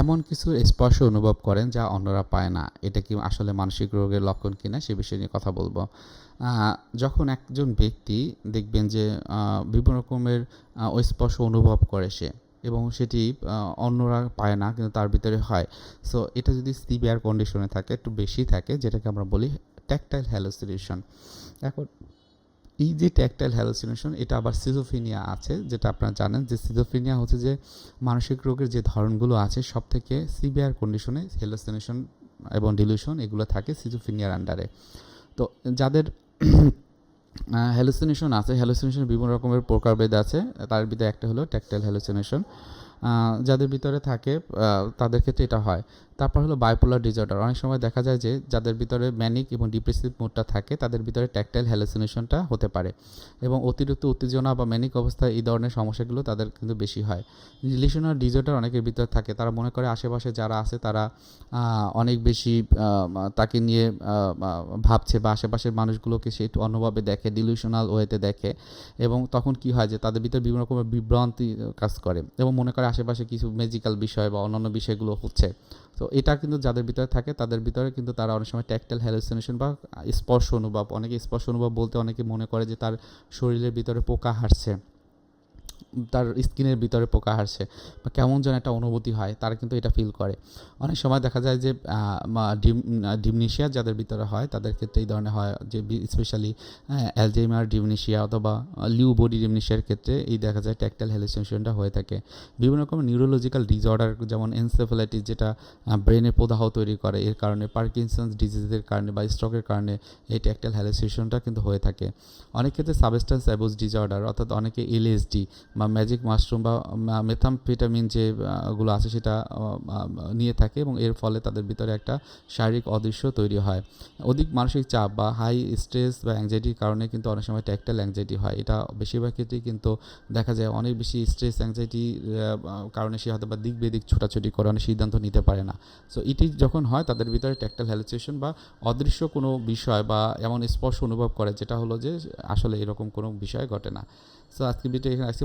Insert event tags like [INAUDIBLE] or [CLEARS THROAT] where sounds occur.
এমন কিছু স্পর্শ অনুভব করেন যা অন্যরা পায় না। এটা কি আসলে মানসিক রোগের লক্ষণ কিনা সে বিষয়ে নিয়ে কথা বলব। যখন একজন ব্যক্তি দেখবেন যে বিভিন্ন রকমের স্পর্শ অনুভব করে সে এবং সেটি অন্যরা পায় না কিন্তু তার ভিতরে হয়। সো, এটা যদি সিভিয়ার কন্ডিশনে থাকে, একটু বেশি থাকে, যেটাকে আমরা বলি ট্যাকটাইল হ্যালোসিনেশন এখন এই যে ট্যাকটাইল হ্যালোসিনেশন এটা আবার সিজোফিনিয়া আছে, যেটা আপনারা জানেন যে সিজোফিনিয়া হচ্ছে যে মানসিক রোগের যে ধরনগুলো আছে সব থেকে সিভিয়ার কন্ডিশনে হ্যালোসিনেশন এবং ডিলিউশন এগুলো থাকে সিজোফিনিয়ার আন্ডারে তো যাদের [CLEARS THROAT] হ্যালোসিনেশন আছে হ্যালোসিনেশন বিভিন্ন রকমের প্রকারভেদ আছে, তার ভিতরে একটা হলো ট্যাকটাইল হ্যালোসিনেশন যাদের ভিতরে থাকে তাদের ক্ষেত্রে এটা হয়। তারপর হলো বাইপোলার ডিজঅর্ডার অনেক সময় দেখা যায় যে, যাদের ভিতরে ম্যানিক এবং ডিপ্রেসিভ মুডটা থাকে, তাদের ভিতরে ট্যাকটাইল হ্যালোসিনেশনটা হতে পারে এবং অতিরিক্ত উত্তেজনা বা ম্যানিক অবস্থায় এই ধরনের সমস্যাগুলো তাদের কিন্তু বেশি হয়। রিলেশনাল ডিজঅর্ডার অনেকের ভিতরে থাকে। তারা মনে করে আশেপাশে যারা আছে, তারা অনেক বেশি তাকে নিয়ে ভাবছে বা আশেপাশের মানুষগুলোকে সে একটু অন্যভাবে দেখে ডিলিউশনাল ওয়েতে দেখে এবং তখন কি হয় যে, তাদের ভিতরে বিভিন্ন রকমের বিভ্রান্তি কাজ করে এবং মনে করে আশেপাশে কিছু ম্যাজিক্যাল বিষয় বা অন্যান্য বিষয়গুলো হচ্ছে। তো এটা কিন্তু যাদের ভিতরে থাকে, তাদের ভিতরে কিন্তু তারা অনেক সময় ট্যাকটাইল হ্যালুসিনেশন বা স্পর্শ অনুভব, অনেকে স্পর্শ অনুভব বলতে অনেকে মনে করে যে তার শরীরের ভিতরে পোকা হাঁটছে তার স্কিনের ভিতরে পোকা হারছে বা কেমন যেন একটা অনুভূতি হয়, তারা কিন্তু এটা ফিল করে। অনেক সময় দেখা যায় যে ডিম ডিমনিশিয়া যাদের ভিতরে হয়, তাদের ক্ষেত্রে এই ধরনের হয় যে স্পেশালি অ্যালজেইমার ডিমনিশিয়া অথবা লিউ বডি ডিমনিশিয়ার ক্ষেত্রে এই দেখা যায় ট্যাকটাইল হ্যালুসিনেশনটা হয়ে থাকে। বিভিন্ন রকম নিউরোলজিক্যাল ডিসঅর্ডার যেমন এনসেফালাইটিস যেটা ব্রেনে প্রদাহ তৈরি করে, এর কারণে পার্কিনসন্স ডিজিজের কারণে বা স্ট্রোকের কারণে এই ট্যাকটাইল হ্যালুসিনেশনটা কিন্তু হয়ে থাকে। অনেক ক্ষেত্রে সাবস্টেন্স অ্যাবুজ ডিসঅর্ডার অর্থাৎ অনেকে এলএসডি বা ম্যাজিক মাশরুম বা মেথামফেটামিন যে আহ, গুলো আছে সেটা নিয়ে থাকে এবং এর ফলে তাদের ভিতরে একটা শারীরিক অদৃশ্য তৈরি হয়। অধিক মানসিক চাপ বা হাই স্ট্রেস বা অ্যাংজাইটির কারণে কিন্তু অনেক সময় ট্যাকটাইল অ্যাংজাইটি হয়। এটা বেশিরভাগ ক্ষেত্রেই কিন্তু দেখা যায় অনেক বেশি স্ট্রেস অ্যাংজাইটি কারণে সে হয়তো বা দিক বেদিক ছোটাছুটি করে অনেক সিদ্ধান্ত নিতে পারে না। সো এটি যখন হয় তাদের ভিতরে ট্যাকটাইল হ্যালুসিনেশন বা অদৃশ্য কোনো বিষয় বা এমন স্পর্শ অনুভব করে যেটা হলো যে আসলে এরকম কোনো বিষয় ঘটে না। সো আজকে ভিডিও এখানে আসছি